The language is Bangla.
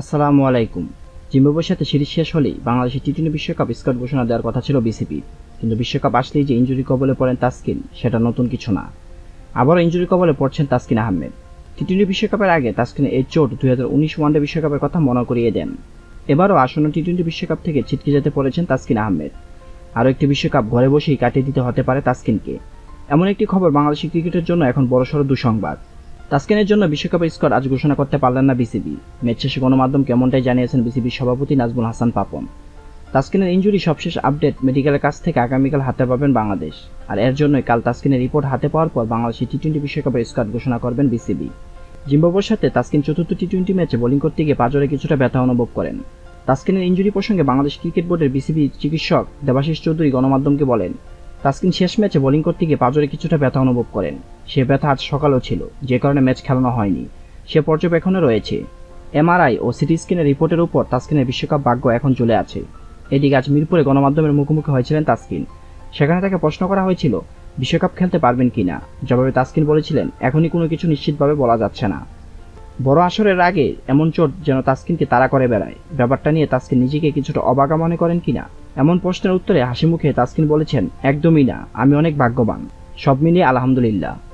আসসালামু আলাইকুম। জিম্বাবুয়ের সাথে সিরিজ শেষ হলেই বাংলাদেশের টি টোয়েন্টি বিশ্বকাপ স্কট ঘোষণা দেওয়ার কথা ছিল বিসিবি। কিন্তু বিশ্বকাপ আসলেই যে ইঞ্জুরি কবলে পড়েন তাসকিন, সেটা নতুন কিছু না। আবারও ইঞ্জুরি কবলে পড়ছেন তাসকিন আহমেদ। টি টোয়েন্টি বিশ্বকাপের আগে তাসকিনের এই চোট দুই হাজার উনিশ ওয়ানডে বিশ্বকাপের কথা মনে করিয়ে দেন। এবারও আসন্ন টি টোয়েন্টি বিশ্বকাপ থেকে ছিটকে যেতে পড়েছেন তাসকিন আহমেদ। আরও একটি বিশ্বকাপ ঘরে বসেই কাটিয়ে দিতে হতে পারে তাসকিনকে। এমন একটি খবর বাংলাদেশি ক্রিকেটের জন্য এখন বড়সড় দুঃসংবাদ। তাসকিনের জন্য বিশ্বকাপের স্কোয়াড আজ ঘোষণা করতে পারলেন না বিসিবি। ম্যাচ শেষে গণমাধ্যম কেমনটাই জানিয়েছেন বিসিবির সভাপতি নাজমুল হাসান পাপন। তাসকিনের ইঞ্জুরি সবশেষ আপডেট, মেডিকেলের কাছ থেকে আগামীকাল হাতে পাবেন বাংলাদেশ। আর এর জন্যই কাল তাসকিনের রিপোর্ট হাতে পাওয়ার পর বাংলাদেশের টি টোয়েন্টি বিশ্বকাপের স্কোয়াড ঘোষণা করবেন বিসিবি। জিম্বাবুয়ের সাথে তাসকিন চতুর্থ টি টোয়েন্টি ম্যাচে বোলিং করতে গিয়ে পাজরে কিছুটা ব্যথা অনুভব করেন। তাসকিনের ইঞ্জুরি প্রসঙ্গে বাংলাদেশ ক্রিকেট বোর্ডের বিসিবি চিকিৎসক দেবাশিস চৌধুরী গণমাধ্যমকে বলেন তাসকিন শেষ ম্যাচে বোলিং করতে গিয়ে পাজরে কিছুটা ব্যথা অনুভব করেন। সে ব্যথা আজ সকালও ছিল, যে কারণে ম্যাচ খেলানো হয়নি। সে পর্যবেক্ষণে রয়েছে। এমআরআই ও সিটি স্ক্যানের রিপোর্টের উপর তাসকিনের বিশ্বকাপ ভাগ্য এখন চলে আছে। এদিকে আজ মিরপুরে গণমাধ্যমের মুখোমুখি হয়েছিলেন তাসকিন। সেখানে তাকে প্রশ্ন করা হয়েছিল, বিশ্বকাপ খেলতে পারবেন কিনা জবাবে তাসকিন বলেছিলেন, এখনই কোনো কিছু নিশ্চিতভাবে বলা যাচ্ছে না। বড় আসরের আগে এমন চোট যেন তাসকিনকে তাড়া করে বেড়ায়। ব্যাপারটা নিয়ে তাসকিন নিজেকে কিছুটা অবাগা মনে করেন কিনা এমন প্রশ্নের উত্তরে হাসি মুখে তাসকিন বলেছেন, একদমই না, আমি অনেক ভাগ্যবান। সব মিলিয়ে আলহামদুলিল্লাহ।